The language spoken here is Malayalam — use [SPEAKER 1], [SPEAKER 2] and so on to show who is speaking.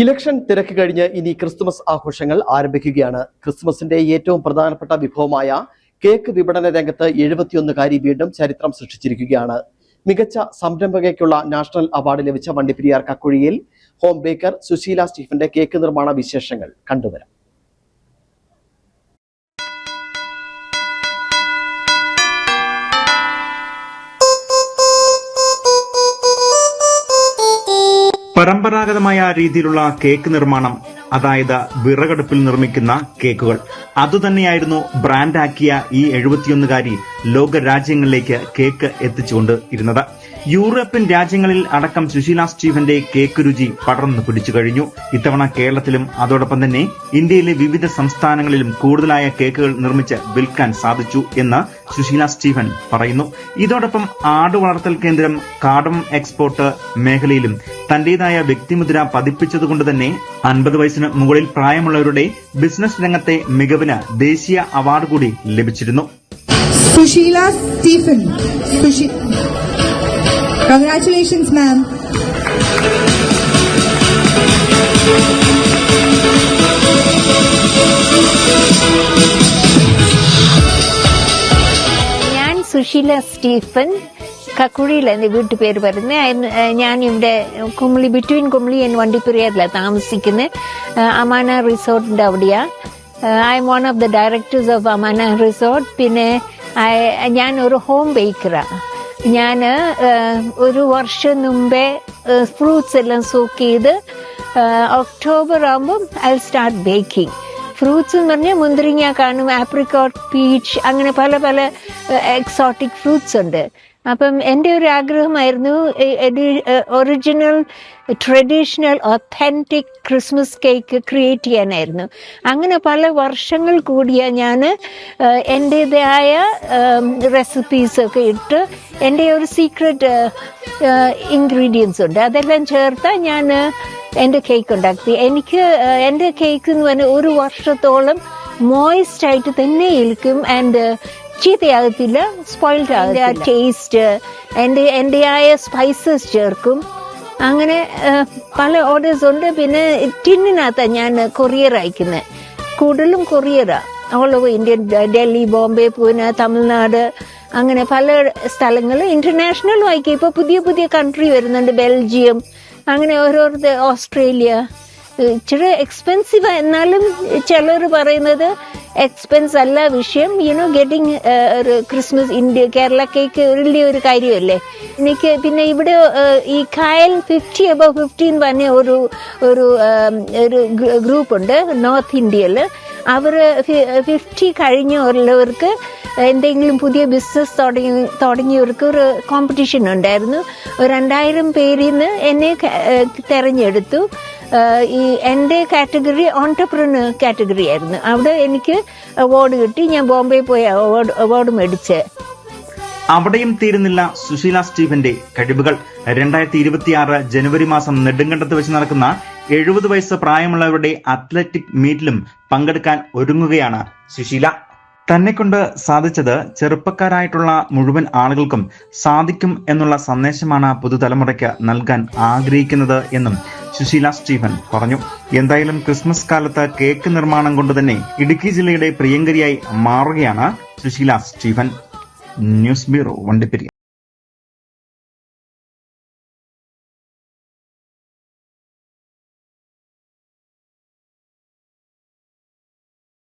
[SPEAKER 1] ഇലക്ഷൻ തിരക്ക് കഴിഞ്ഞ് ഇനി ക്രിസ്തുമസ് ആഘോഷങ്ങൾ ആരംഭിക്കുകയാണ്. ക്രിസ്തുമസിന്റെ ഏറ്റവും പ്രധാനപ്പെട്ട വിഭവമായ കേക്ക് വിപണന രംഗത്ത് എഴുപത്തിയൊന്നുകാരി വീണ്ടും ചരിത്രം സൃഷ്ടിച്ചിരിക്കുകയാണ്. മികച്ച സംരംഭകയ്ക്കുള്ള നാഷണൽ അവാർഡ് ലഭിച്ച വണ്ടിപ്പെരിയാർ കക്കുഴിയിൽ ഹോം ബേക്കർ സുശീല സ്റ്റീഫന്റെ കേക്ക് നിർമ്മാണ വിശേഷങ്ങൾ കണ്ടുവരാം.
[SPEAKER 2] പരമ്പരാഗതമായ രീതിയിലുള്ള കേക്ക് നിർമ്മാണം അതായത് വിറകടുപ്പിൽ നിർമ്മിക്കുന്ന കേക്കുകൾ. അതുതന്നെയായിരുന്നു ബ്രാൻഡാക്കിയ ഈ എഴുപത്തിയൊന്നുകാരി ലോക രാജ്യങ്ങളിലേക്ക് കേക്ക് എത്തിച്ചുകൊണ്ട് ഇരുന്നത്. യൂറോപ്യൻ രാജ്യങ്ങളിൽ അടക്കം സുശീല സ്റ്റീഫന്റെ കേക്ക് രുചി പടർന്നു പിടിച്ചു കഴിഞ്ഞു. ഇത്തവണ കേരളത്തിലും അതോടൊപ്പം തന്നെ ഇന്ത്യയിലെ വിവിധ സംസ്ഥാനങ്ങളിലും കൂടുതലായ കേക്കുകൾ നിർമ്മിച്ച് വിൽക്കാൻ സാധിച്ചു എന്ന് സുശീല സ്റ്റീഫൻ പറയുന്നു. ഇതോടൊപ്പം ആട് വളർത്തൽ കേന്ദ്രം കാടം എക്സ്പോർട്ട് മേഖലയിലും തന്റേതായ വ്യക്തിമുദ്ര പതിപ്പിച്ചതുകൊണ്ട് തന്നെ അൻപത് വയസ്സിന് മുകളിൽ പ്രായമുള്ളവരുടെ ബിസിനസ് രംഗത്തെ മികവിന് ദേശീയ അവാർഡ് കൂടി ലഭിച്ചിരുന്നു.
[SPEAKER 3] സുശീല സ്റ്റീഫൻ. Sushi- ma'am.
[SPEAKER 4] ഞാൻ സുശീല സ്റ്റീഫൻ. കക്കുഴിയിൽ എന്റെ വീട്ടുപേര് പറയുന്നത് ഞാൻ ഇവിടെ കുമളി ബിറ്റ്വീൻ കുമളി ആൻഡ് വണ്ടിപ്പെരിയാറിലാണ് താമസിക്കുന്നത് അമാന റിസോർട്ടിന്റെ അവിടെയാണ് I'm one of the directors of Amana resort. പിന്നെ ഞാൻ ഒരു ഹോം ബേക്കറാണ് ഞാൻ ഒരു വർഷം മുമ്പേ ഫ്രൂട്ട്സ് എല്ലാം സോക്ക് ചെയ്ത് ഒക്ടോബർ ആകുമ്പം ഐ സ്റ്റാർട്ട് ബേക്കിംഗ് ഫ്രൂട്ട്സ് എന്ന് പറഞ്ഞാൽ മുന്തിരിങ്ങ കാണും ആപ്രിക്കോട്ട് പീച്ച് അങ്ങനെ പല പല എക്സോട്ടിക് ഫ്രൂട്ട്സ് ഉണ്ട്. അപ്പം എന്റെ ഒരു ആഗ്രഹമായിരുന്നു original traditional authentic Christmas cake create ചെയ്യാനായിരുന്നു. അങ്ങനെ പല വർഷങ്ങൾ കൂടിയ ഞാൻ എന്റേതായ റെസിപ്പീസൊക്കെ ഇട്ട് എന്റെ ഒരു സീക്രട്ട് ഇൻഗ്രീഡിയൻസ് ഉണ്ട്. അതെല്ലാം ചേർത്താൽ ഞാൻ എന്റെ കേക്ക് ഉണ്ടാക്കി. എനിക്ക് എന്റെ കേക്ക് എന്ന് പറഞ്ഞാൽ ഒരു വർഷത്തോളം മോയിസ്റ്റ് ആയിട്ട് തന്നെ ഇരിക്കും ആൻഡ് ചീത്തയാകത്തില്ല സ്പോയിൽഡ് ആകത്തില്ല. ടേസ്റ്റ് എന്റെ എന്റെ ആയ സ്പൈസസ് ചേർക്കും. അങ്ങനെ പല ഓർഡേഴ്സ് ഉണ്ട്. പിന്നെ ടിന്നിനകത്താണ് ഞാൻ കൊറിയർ അയക്കുന്നത് കൂടുതലും കൊറിയറാണ് all over Indian Delhi Bombay Pune Tamil Nadu അങ്ങനെ പല സ്ഥലങ്ങൾ ഇന്റർനാഷണലും അയക്കും ഇപ്പോൾ പുതിയ പുതിയ കൺട്രി വരുന്നുണ്ട്. ബെൽജിയം അങ്ങനെ ഓരോരുത്തർ ഓസ്ട്രേലിയ ഇച്ചിരി എക്സ്പെൻസീവ് എന്നാലും ചിലർ പറയുന്നത് എക്സ്പെൻസ് അല്ല വിഷയം. യുനോ ഗെറ്റിംഗ് ഒരു ക്രിസ്മസ് ഇന്ത്യ കേരള കേക്ക് വലിയ ഒരു കാര്യമല്ലേ? എനിക്ക് പിന്നെ ഇവിടെ ഈ കായൽ ഫിഫ്റ്റി അബവ് ഫിഫ്റ്റീൻ പറഞ്ഞ ഒരു ഒരു ഒരു ഗ്രൂപ്പുണ്ട് നോർത്ത് ഇന്ത്യയിൽ അവർ ഫിഫ്റ്റി കഴിഞ്ഞുള്ളവർക്ക് എന്തെങ്കിലും പുതിയ ബിസിനസ് തുടങ്ങി തുടങ്ങിയവർക്ക് ഒരു കോമ്പറ്റീഷൻ ഉണ്ടായിരുന്നു. രണ്ടായിരം പേരിൽ നിന്ന് എന്നെ തിരഞ്ഞെടുത്തു. തെരഞ്ഞെടുത്തു ഈ എന്റെ കാറ്റഗറി ഓൺടർപ്രണർ കാറ്റഗറി ആയിരുന്നു. അവിടെ എനിക്ക് അവാർഡ് കിട്ടി. ഞാൻ ബോംബെ പോയി അവാർഡ് അവാർഡ് മേടിച്ച്.
[SPEAKER 2] അവിടെയും തീരുന്നില്ല സുശീല സ്റ്റീഫന്റെ കഴിവുകൾ. രണ്ടായിരത്തി ഇരുപത്തിയാറ് ജനുവരി മാസം നെടുങ്കണ്ടത്ത് വെച്ച് നടക്കുന്ന എഴുപത് വയസ്സ് പ്രായമുള്ളവരുടെ അത്ലറ്റിക് മീറ്റിലും പങ്കെടുക്കാൻ ഒരുങ്ങുകയാണ് സുശീല. തന്നെ കൊണ്ട് സാധിച്ചത് ചെറുപ്പക്കാരായിട്ടുള്ള മുഴുവൻ ആളുകൾക്കും സാധിക്കും എന്നുള്ള സന്ദേശമാണ് പുതുതലമുറയ്ക്ക് നൽകാൻ ആഗ്രഹിക്കുന്നത് എന്നും സുശീല സ്റ്റീഫൻ പറഞ്ഞു. എന്തായാലും ക്രിസ്മസ് കാലത്ത് കേക്ക് നിർമ്മാണം കൊണ്ട് തന്നെ ഇടുക്കി ജില്ലയുടെ പ്രിയങ്കരിയായി മാറുകയാണ് സുശീല സ്റ്റീഫൻ. News bureau വണ്ടിപ്പെരിയ